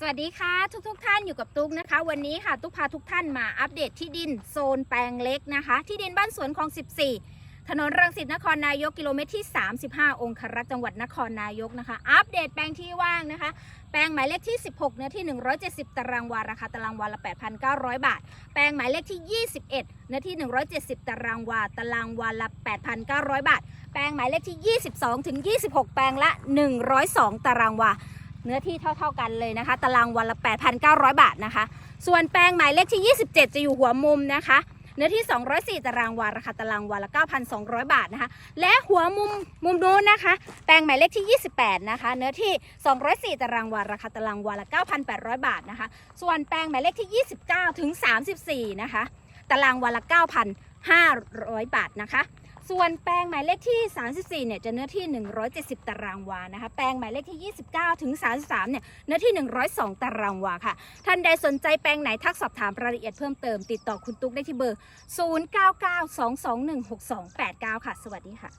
สวัสดีค่ะทุกทกท่านอยู่กับตุ๊กนะคะ วันนี้ค่ะตุ๊กพาทุกท่านมาอัปเดตที่ดินโซนแปลงเล็กนะคะ ที่ดินบ้านสวนคลอง 14 ถนนรังสิตนครนายกกิโลเมตรที่ 35 องครักษ์จังหวัดนครนายกนะคะ อัปเดตแปลงที่ว่างนะคะ แปลงหมายเลขที่ 16 เนื้อที่ 170 ตารางวาราคาตารางวาละ 8,900 บาท แปลงหมายเลขที่ 21 เนื้อที่ 170 ตารางวาตารางวาละ 8,900 บาท แปลงหมายเลขที่ 22 ถึง 26 แปลงละ 102 ตารางวา เนื้อที่เท่า ๆกันเลยนะคะ ตารางวันละ 8,900 บาทนะคะ ส่วนแปลงหมายเลขที่ 27 จะอยู่หัวมุมนะคะ เนื้อที่ 204 ตารางวาราคาตารางวาละ 9,200 บาทนะคะ และหัวมุมมุมนู้นนะคะ แปลงหมายเลขที่ 28 นะคะ เนื้อที่ 204 ตารางวาราคาตารางวาละ 9,800 บาทนะคะ ส่วนแปลงหมายเลขที่ 29 ถึง 34 นะคะ ตารางวาละ 9,500 บาทนะคะ ส่วนแปลงหมายเลขที่ 34 เนี่ยจะเนื้อที่ 170 ตารางวานะคะ แปลงหมายเลขที่ 29 ถึง 33 เนี่ยเนื้อที่ 102 ตารางวาค่ะ ท่านใดสนใจแปลงไหนทักสอบถามรายละเอียดเพิ่มเติมติดต่อคุณตุ๊กได้ที่เบอร์ 0992216289 ค่ะ สวัสดีค่ะ